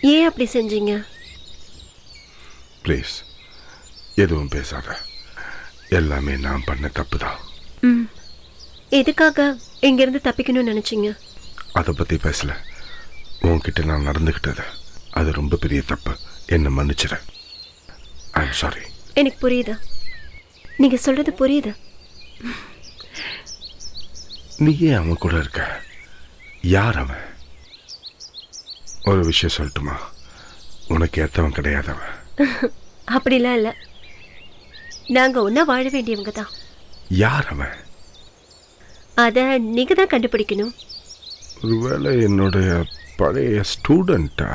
ஏன் அப்படி செஞ்சீங்க? ப்ளீஸ் எதுவும் பேசாத. எல்லாமே நான் பண்ண தப்பு தான் ம். எதுக்காக இங்கிருந்து தப்பிக்கணும்னு நினைச்சீங்க? அதை பற்றி பேசல. உன்கிட்ட நான் நடந்துக்கிட்டது அது ரொம்ப பெரிய தப்பு. என்னை மன்னிச்சிட ஐ எம் சாரி எனக்கு புரியுது? நீங்க சொல்றது புரியுது? நீ ஏன் அவன் கூட இருக்க? யார் அவன்? ஒரு விஷயம் சொல்லட்டுமா? உனக்கு ஏற்றவன் கிடையாது அவன் அப்படிலாம் இல்லை. நாங்க ஒன்றா வாழ வேண்டியவங்க தான். யார் அவன்? அதை நீங்க தான் கண்டுபிடிக்கணும். ஒருவேளை என்னுடைய பழைய ஸ்டூடெண்ட்டா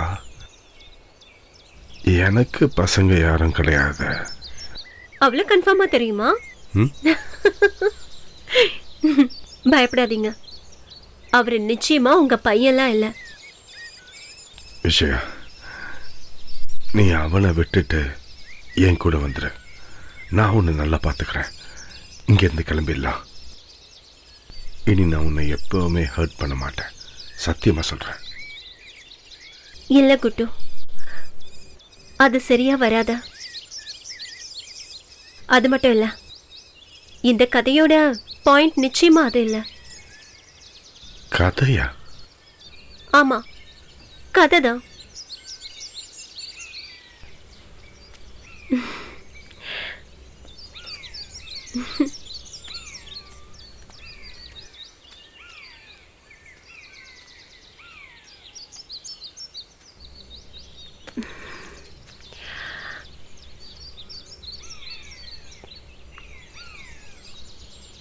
எனக்கு பசங்க யாரும் கிடையாது. அவ்வளோ கன்ஃபார்மாக தெரியுமா? பயப்படாதீங்க. அவர் நிச்சயமா உங்க பையன்லாம் இல்லை. விஷயா நீ அவனை விட்டுட்டு என் கூட வந்துடு நான் உன்னை நல்லா பார்த்துக்கிறேன். இங்கேருந்து கிளம்பிடலாம். இனி நான் உன்னை எப்பவுமே ஹர்ட் பண்ண மாட்டேன். சத்தியமா சொல்கிறேன் இல்லை குட்டு. அது சரியா வராதா? அது மட்டும் இல்லை. இந்த கதையோட பாயிண்ட் நிச்சயமா அது இல்லை. கதையா? ஆமா. கதை தான்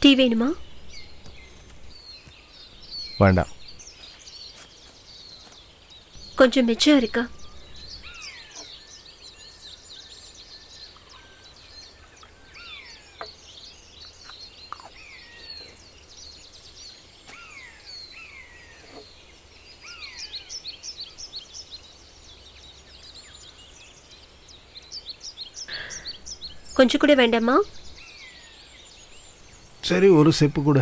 டீ வேணுமா வேண்டாம் கொஞ்சம் மிச்சம் இருக்கா? கொஞ்சம் கூட வேண்டாமா? சரி ஒரு செப்பு கூட.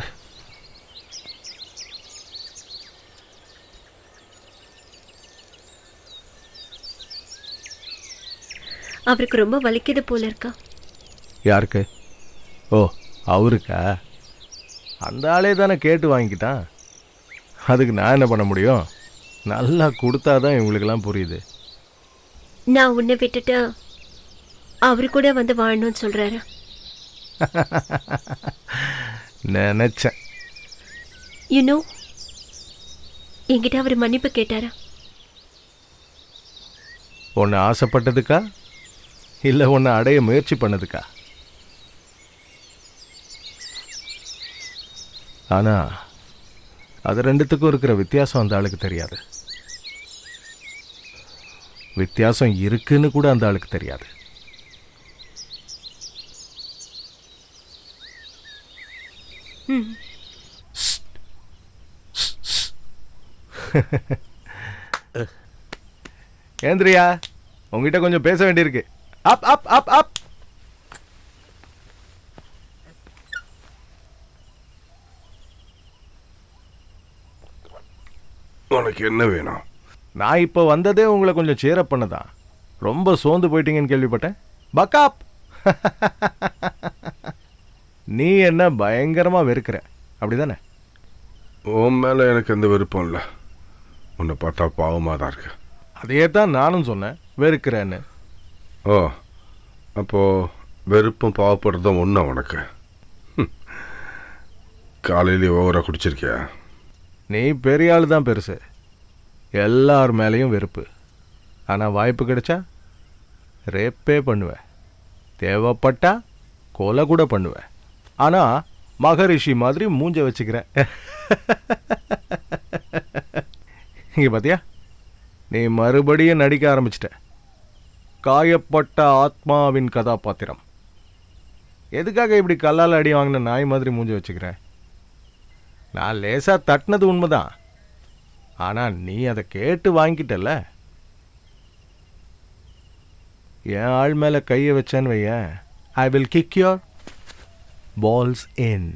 அவருக்கு ரொம்ப வலிக்குது போல இருக்கா. யாருக்கு? ஓ அவருக்கா? அந்த ஆளே தானே கேட்டு வாங்கிக்கிட்டான். அதுக்கு நான் என்ன பண்ண முடியும்? நல்லா கொடுத்தா தான் இவங்களுக்கெல்லாம் புரியுது. நான் உன்னை விட்டுட்டு அவரு கூட வந்து வாழணும்னு சொல்றாரு. நினச்சேன். யூனோ என்கிட்ட அவர் மன்னிப்பு கேட்டாரா? உன்னை ஆசைப்பட்டதுக்கா? இல்லை உன்னை அடைய முயற்சி பண்ணதுக்கா? ஆனால் அது ரெண்டுத்துக்கும் இருக்கிற வித்தியாசம் அந்த ஆளுக்கு தெரியாது. வித்தியாசம் இருக்குன்னு கூட அந்த ஆளுக்கு தெரியாது. ஏந்திரியா உங்ககிட்ட கொஞ்சம் பேச வேண்டியிருக்கு. அப் அப் அப் அப் உனக்கு என்ன வேணும்? நான் இப்போ வந்ததே உங்களை கொஞ்சம் சேரப் பண்ணதான் ரொம்ப சோர்ந்து போயிட்டீங்கன்னு கேள்விப்பட்டேன். பக்காப் நீ என்ன பயங்கரமா வெறுக்கிற. அப்படிதானே? உன் மேலே எனக்கு எந்த விருப்பம் இல்லை. உன்னை பார்த்தா பாவமாக தான் இருக்கு. அதையே தான் நானும் சொன்னேன். வெறுக்கிறேன்னு. ஓ அப்போது வெறுப்பும் பாவப்படுறதும் ஒன்றா உனக்கு? ஹம். காலையிலேயே ஓவராக குடிச்சிருக்கியா? நீ பெரிய ஆள் தான் பெருசு. எல்லார் மேலேயும் வெறுப்பு. ஆனால் வாய்ப்பு கிடைச்சா ரேப்பே பண்ணுவேன் தேவைப்பட்டா கொலை கூட பண்ணுவேன் ஆனால் மகரிஷி மாதிரி மூஞ்ச வச்சுக்கிறேன் இங்கே பார்த்தியா நீ மறுபடியும் நடிக்க ஆரம்பிச்சிட்ட. காயப்பட்ட ஆத்மாவின் கதாபாத்திரம். எதுக்காக இப்படி கல்லால் அடி வாங்கின நாய் மாதிரி மூஞ்சி வச்சுக்கிறேன் நான் லேசா தட்டினது உண்மைதான். ஆனா நீ அதை கேட்டு வாங்கிட்டல்ல? என் ஆள் மேல கையை வச்சேன்னு வையன் I will kick your balls in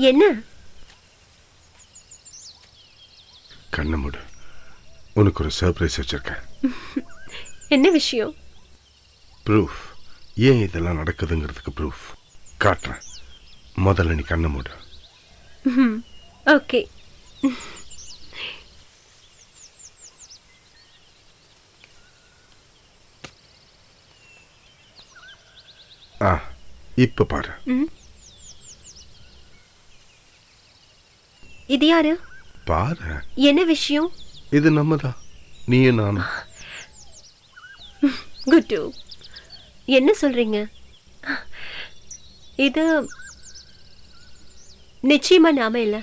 என்ன? கண்ணை மூடு. உனக்கு ஒரு சர்ப்ரைஸ் வச்சிருக்கேன். என்ன விஷயம்? ப்ரூஃப் ஏன் இதெல்லாம் நடக்குதுங்கிறதுக்கு ப்ரூஃப் காட்டுறேன். முதல்ல நீ கண்ணை மூடு. ஓகே ஆ இப்போ பாரு. இது யாரு? பாரு. என்ன விஷயம்? இது நம்ம தான் நீயும் நானும். குட்டு. என்ன சொல்றீங்க? இது நிச்சயமா நாம இல்ல.